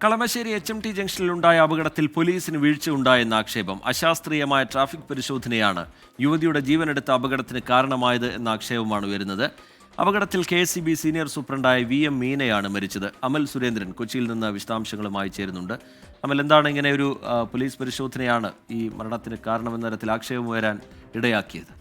Kalamassery H M T ജംഗ്ഷനിലുണ്ടായ അപകടത്തിൽ പോലീസിന് വീഴ്ചയുണ്ടായെന്ന ആക്ഷേപം അശാസ്ത്രീയമായ ട്രാഫിക് പരിശോധനയാണ് യുവതിയുടെ ജീവനെടുത്ത അപകടത്തിന് കാരണമായത് എന്ന ആക്ഷേപമാണ് ഉയരുന്നത്. അപകടത്തിൽ K S E B senior സൂപ്രണ്ടായ V M മീനയാണ് മരിച്ചത്. അമൽ സുരേന്ദ്രൻ കൊച്ചിയിൽ നിന്ന് വിശദാംശങ്ങളുമായി ചേരുന്നുണ്ട്. അമൽ എന്താണ് ഇങ്ങനെ ഒരു പോലീസ് പരിശോധനയാണ് ഈ മരണത്തിന് കാരണമെന്ന തരത്തിൽ ആക്ഷേപം ഉയരാൻ ഇടയാക്കിയത്?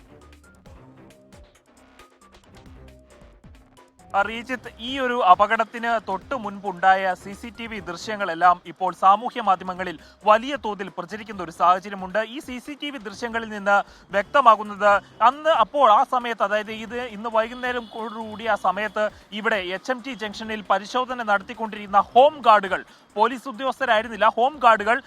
റീജിത്ത് ഈ ഒരു അപകടത്തിന് തൊട്ട് മുൻപുണ്ടായ സി സി ടി വി ദൃശ്യങ്ങളെല്ലാം ഇപ്പോൾ സാമൂഹ്യ മാധ്യമങ്ങളിൽ വലിയ തോതിൽ പ്രചരിക്കുന്ന ഒരു സാഹചര്യമുണ്ട്. ഈ സി സി ടി വി ദൃശ്യങ്ങളിൽ നിന്ന് വ്യക്തമാകുന്നത് അന്ന് അപ്പോൾ ആ സമയത്ത് അതായത് ഇത് ഇന്ന് വൈകുന്നേരം കൂടി ആ സമയത്ത് ഇവിടെ എച്ച് എം ടി ജംഗ്ഷനിൽ പരിശോധന നടത്തിക്കൊണ്ടിരിക്കുന്ന ഹോം ഗാർഡുകൾ പോലീസ് ഉദ്യോഗസ്ഥരായിരുന്നില്ല. ഹോം ഗാർഡുകൾ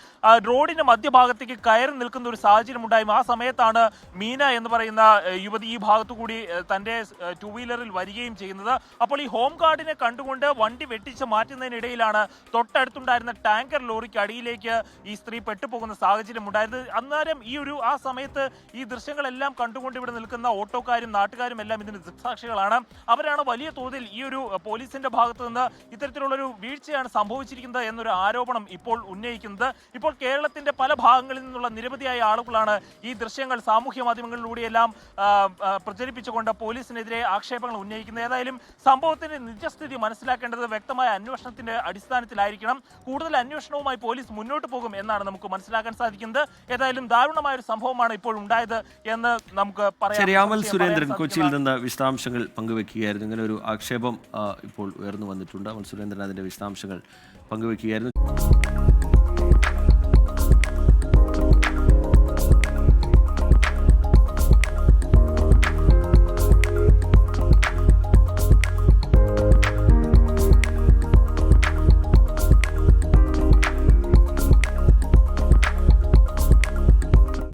റോഡിന്റെ റോഡിന് മധ്യഭാഗത്തേക്ക് കയറി നിൽക്കുന്ന ഒരു സാഹചര്യം ഉണ്ടായും ആ സമയത്താണ് മീന എന്ന് പറയുന്ന യുവതി ഈ ഭാഗത്തു കൂടി തന്റെ ടൂ വീലറിൽ വരികയും ചെയ്യുന്നത്. അപ്പോൾ ഈ ഹോം ഗാർഡിനെ കണ്ടുകൊണ്ട് വണ്ടി വെട്ടിച്ച് മാറ്റുന്നതിനിടയിലാണ് തൊട്ടടുത്തുണ്ടായിരുന്ന ടാങ്കർ ലോറിക്ക് അടിയിലേക്ക് ഈ സ്ത്രീ പെട്ടുപോകുന്ന സാഹചര്യം ഉണ്ടായത് അന്നേരം ഈ ഒരു ആ സമയത്ത് ഈ ദൃശ്യങ്ങളെല്ലാം കണ്ടുകൊണ്ട് ഇവിടെ നിൽക്കുന്ന ഓട്ടോക്കാരും നാട്ടുകാരും എല്ലാം ഇതിന് ദൃക്സാക്ഷികളാണ്. അവരാണ് വലിയ തോതിൽ ഈ ഒരു പോലീസിന്റെ ഭാഗത്തു നിന്ന് ഇത്തരത്തിലുള്ള ഒരു വീഴ്ചയാണ് സംഭവിച്ചിരിക്കുന്നത് എന്നൊരു ആരോപണം ഇപ്പോൾ ഉന്നയിക്കുന്നത്. ഇപ്പോൾ കേരളത്തിന്റെ പല ഭാഗങ്ങളിൽ നിന്നുള്ള നിരവധിയായ ആളുകളാണ് ഈ ദൃശ്യങ്ങൾ സാമൂഹ്യ മാധ്യമങ്ങളിലൂടെയെല്ലാം പ്രചരിപ്പിച്ചുകൊണ്ട് പോലീസിനെതിരെ ആക്ഷേപങ്ങൾ ഉന്നയിക്കുന്നത്. ഏതായാലും സംഭവത്തിന്റെ നിജസ്ഥിതി മനസ്സിലാക്കേണ്ടത് വ്യക്തമായ അന്വേഷണത്തിന്റെ അടിസ്ഥാനത്തിലായിരിക്കണം. കൂടുതൽ അന്വേഷണവുമായി പോലീസ് മുന്നോട്ട് പോകും എന്നാണ് നമുക്ക് മനസ്സിലാക്കാൻ സാധിക്കുന്നത്. ഏതായാലും ദാരുണമായ ഒരു സംഭവമാണ് ഇപ്പോൾ ഉണ്ടായത് എന്ന് നമുക്ക് പറയാം സുരേന്ദ്രൻ കൊച്ചിയിൽ നിന്ന് വിശദാംശങ്ങൾ പങ്കുവെക്കുകയായിരുന്നു. ഇങ്ങനെ ഒരു ആക്ഷേപം ഇപ്പോൾ ഉയർന്നു വന്നിട്ടുണ്ട്. അമൽ സുരേന്ദ്രൻ അതിന്റെ വിശദാംശങ്ങൾ പങ്കുവെക്കുകയായിരുന്നു